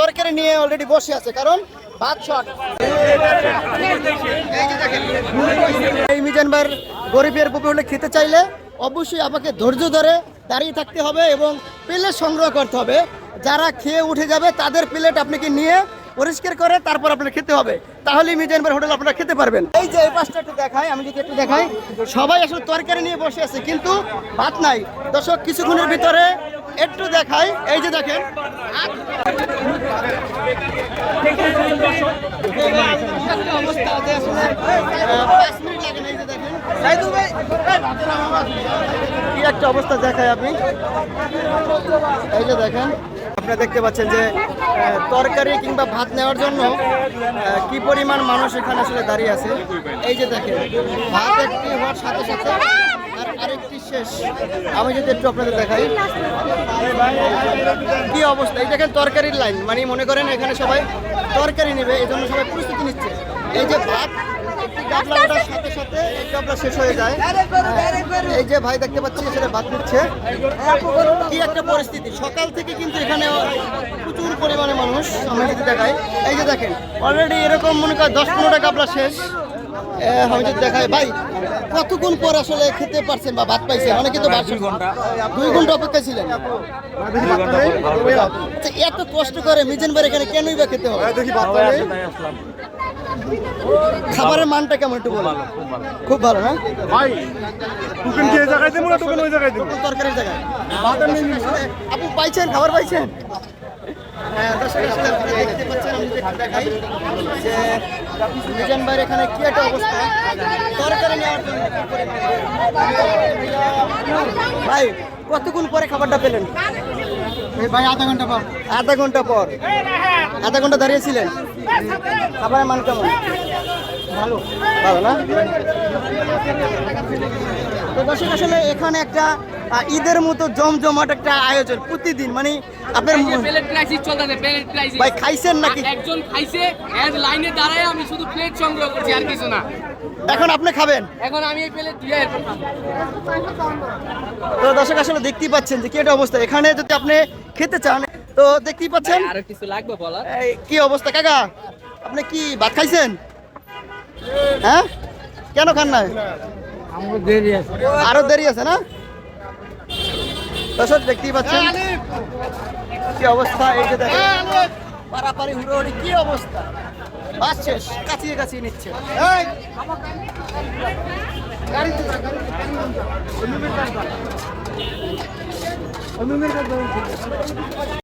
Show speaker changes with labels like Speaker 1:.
Speaker 1: তরকারি নিয়ে অলরেডি বসে আছে, কারণ ভাত শর্ট এই মিজান গরিবের বুকে হলে খেতে চাইলে অবশ্যই আমাকে ধৈর্য ধরে দাঁড়িয়ে থাকতে হবে এবং প্লেট সংগ্রহ করতে হবে। যারা খেয়ে উঠে যাবে, তাদের প্লেট আপনাকে নিয়ে পরিষ্কার করে তারপর আপনার খেতে হবে। তাহলে মিজান ভাইয়ের হোটেল আপনারা খেতে পারবেন। এই যে এই পাশটা একটু দেখাই, আমি যদি একটু দেখাই, সবাই আসলে তরকারি নিয়ে বসে আছে, কিন্তু ভাত নাই। দর্শক, কিছুক্ষণের ভিতরে একটু দেখাই, এই যে দেখেন। কি একটা অবস্থা দেখায় আপনি এই যে দেখেন আপনারা দেখতে পাচ্ছেন যে তরকারি কিংবা ভাত নেওয়ার জন্য কি পরিমাণ মানুষ এখানে আসলে দাঁড়িয়ে আছে এই যে দেখেন, ভাত একটি হওয়ার সাথে সাথে আরেকটি শেষ। আমি যদি একটু আপনাদের দেখাই। কি অবস্থা? এই দেখেন তরকারির লাইন। মানে মনে করেন এখানে সবাই তরকারি নেবে, এই জন্য সবাই প্রস্তুতি নিচ্ছে। এই যে ভাত, একটি গাবলা সাথে সাথে এই গাবলা শেষ হয়ে যায়। এই যে ভাই দেখতে পাচ্ছি এখানে ভাত নিচ্ছে। কি একটা পরিস্থিতি। সকাল থেকে কিন্তু এখানে প্রচুর পরিমাণে মানুষ। আমরা দেখাই, এই যে দেখেন অলরেডি এরকম মনে করেন দশ পনেরোটা গাবলা শেষ। ভাই কতক্ষণ পর আসলে খেতে পারছেন বা ভাত পাইছেন? অনেকে কিন্তু ভাত দুই ঘণ্টা। অপেক্ষা ছিলেন। আচ্ছা, এত কষ্ট করে এখানে কেনই বা খেতে হবে? খাবারের মানটা কেমন একটু বলো খুব ভালো। না?
Speaker 2: ভাই টুকেন কি জায়গায় দেবো না টুকেন ওই জায়গায় দেবো?
Speaker 1: তরকারির জায়গায়। আপু পাইছেন? খাবার পাইছেন হ্যাঁ, দর্শক আসলে আপনারা দেখতে পাচ্ছেন, আমি দেখাই যে মিজান ভাইয়ের এখানে কি একটা অবস্থা? তরকারি নেওয়ার জন্য ভাই কতক্ষণ পরে খাবারটা পেলেন? ভাই আধা ঘণ্টা পর। আধা ঘণ্টা পর। আধা ঘণ্টা দাঁড়িয়েছিলেন? খাবারের মান কেমন? ভালো। ভালো না? তো দর্শক আসলে এখানে একটা ঈদের মতো জমজমাট একটা আয়োজন প্রতিদিন মানে আপনার
Speaker 3: প্লেট ক্রাইসিস চলতেছে প্লেট ক্রাইসিস
Speaker 1: ভাই খাইছেন নাকি?
Speaker 3: একজন খাইছে এর লাইনে দাঁড়ায় আমি শুধু প্লেট সংগ্রহ করছি আর কিছু না।
Speaker 1: এখন আপনি খাবেন?
Speaker 3: এখন আমি এই প্লেট দিয়ে
Speaker 1: তো দর্শক আসলে দেখতেই পাচ্ছেন যে কি একটা অবস্থা। এখানে যদি আপনি খেতে চান তো দেখতেই পাচ্ছেন
Speaker 3: আরও কিছু লাগবে বলার?
Speaker 1: এই, কি অবস্থা? কাকা আপনি কি ভাত খাইছেন? হ্যাঁ? কেন খান না আরও দেরি আছে না? দর্শক দেখতেই পাচ্ছেন কি অবস্থা এই যে দেখেন। পারাপারি হুড়োহুড়ি কি অবস্থা? বাস শেষ কাছিয়ে কাছিয়ে নিচ্ছে।